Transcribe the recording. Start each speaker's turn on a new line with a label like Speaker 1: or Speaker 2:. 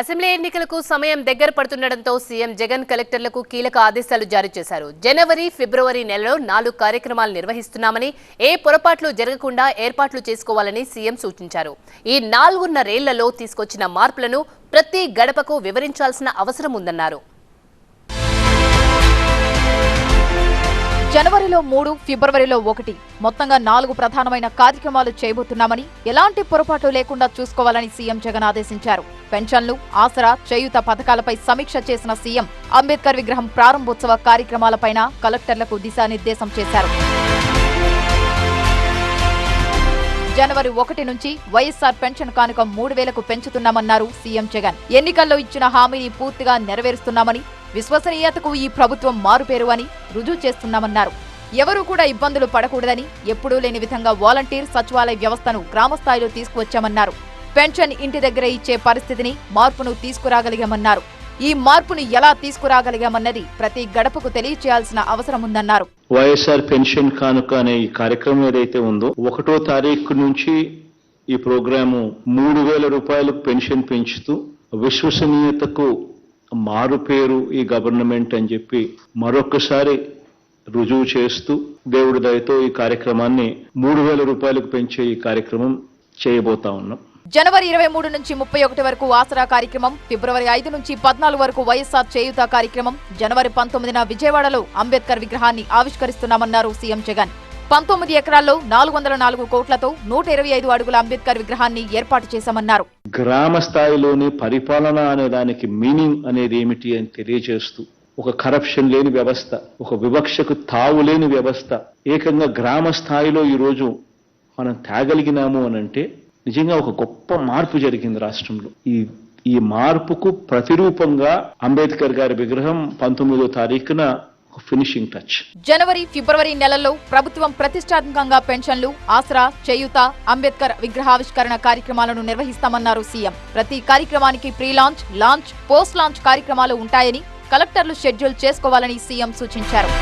Speaker 1: Assembly ఎన్నికలకు సమయం దగ్గర పడుతుండటంతో సీఎం జగన్ కలెక్టర్లకు కీలక ఆదేశాలు జారీ చేశారు. జనవరి ఫిబ్రవరి నెలలో నాలుగు కార్యక్రమాలు నిర్వహిస్తున్నామని ఏ పొరపాట్లు జరగకుండా ఏర్పాట్లు చేసుకోవాలని సీఎం సూచించారు. ఈ నాలుగున్నరేళ్ళలో తీసుకొచ్చిన మార్పులను ప్రతి గడపకు వివరించాల్సిన అవసరం ఉందన్నారు.
Speaker 2: జనవరిలో మూడు ఫిబ్రవరిలో ఒకటి. మొత్తంగా నాలుగు ప్రధానమైన కార్యక్రమాలు చేయబోతున్నామని ఎలాంటి పొరపాటు లేకుండా చూసుకోవాలని సీఎం జగన్ ఆదేశించారు. పెన్షన్లు ఆసరా చేయుత పథకాలపై సమీక్ష చేసిన సీఎం అంబేద్కర్ విగ్రహం ప్రారంభోత్సవ కార్యక్రమాలపైన కలెక్టర్లకు దిశానిర్దేశం చేశారు. జనవరి ఒకటి నుంచి వైఎస్సార్ పెన్షన్ కానుక మూడు వేలకు పెంచుతున్నామన్నారు సీఎం జగన్. ఎన్నికల్లో ఇచ్చిన హామీని పూర్తిగా నెరవేరుస్తున్నామని విశ్వసనీయతకు ఈ ప్రభుత్వం మారుపేరు అని రుజువు చేస్తున్నామన్నారు. ఎవరూ కూడా ఇబ్బందులు పడకూడదని ఎప్పుడూ లేని విధంగా వాలంటీర్ సచివాలయ వ్యవస్థను గ్రామస్థాయిలో తీసుకువచ్చామన్నారు. పెన్షన్ ఇంటి దగ్గర ఇచ్చే పరిస్థితిని మార్పును తీసుకురాగలిగామన్నారు. ఈ మార్పును ఎలా తీసుకురాగలిగామన్నది ప్రతి గడపకు తెలియచేయాల్సిన అవసరం ఉందన్నారు.
Speaker 3: వైఎస్ఆర్ పెన్షన్ కానుక అనే ఈ కార్యక్రమం ఏదైతే ఉందో ఒకటో తారీఖు నుంచి ఈ ప్రోగ్రాము మూడు వేల రూపాయలు పెన్షన్ పెంచుతూ విశ్వసనీయతకు మారు పేరు ఈ గవర్నమెంట్ అని చెప్పి మరొకసారి రుజువు చేస్తూ దేవుడి దయతో ఈ కార్యక్రమాన్ని మూడు వేల రూపాయలకు పెంచే ఈ కార్యక్రమం చేయబోతా ఉన్నాం.
Speaker 2: జనవరి ఇరవై మూడు నుంచి ముప్పై ఒకటి వరకు ఆసరా కార్యక్రమం ఫిబ్రవరి ఐదు నుంచి పద్నాలుగు వరకు వైఎస్ఆర్ చేయుత కార్యక్రమం జనవరి పంతొమ్మిదిన విజయవాడలో అంబేద్కర్ విగ్రహాన్ని ఆవిష్కరిస్తున్నామన్నారు సీఎం జగన్. పంతొమ్మిది ఎకరాల్లో నాలుగు వందల నాలుగు కోట్లతో నూట ఇరవై ఐదు అడుగుల అంబేద్కర్ విగ్రహాన్ని ఏర్పాటు చేశామన్నారు.
Speaker 3: గ్రామ స్థాయిలోని పరిపాలన అనే దానికి మీనింగ్ అనేది ఏమిటి అని తెలియజేస్తూ ఒక కరప్షన్ లేని వ్యవస్థ ఒక వివక్షకు తావు లేని వ్యవస్థ ఏకంగా గ్రామ స్థాయిలో ఈరోజు మనం తేగలిగినాము అని అంటే నిజంగా ఒక గొప్ప మార్పు జరిగింది రాష్ట్రంలో. ఈ ఈ మార్పుకు ప్రతిరూపంగా అంబేద్కర్ గారి విగ్రహం పంతొమ్మిదో తారీఖున ఒక ఫినిషింగ్ టచ్
Speaker 2: జనవరి ఫిబ్రవరి నెలల్లో ప్రభుత్వం ప్రతిష్టాత్మకంగా పెన్షన్లు ఆసరా చేయుత అంబేద్కర్ విగ్రహావిష్కరణ కార్యక్రమాలను నిర్వహిస్తామన్నారు సీఎం. ప్రతి కార్యక్రమానికి pre launch launch post launch కార్యక్రమాలు ఉంటాయని కలెక్టర్లు షెడ్యూల్ చేసుకోవాలని సీఎం సూచించారు.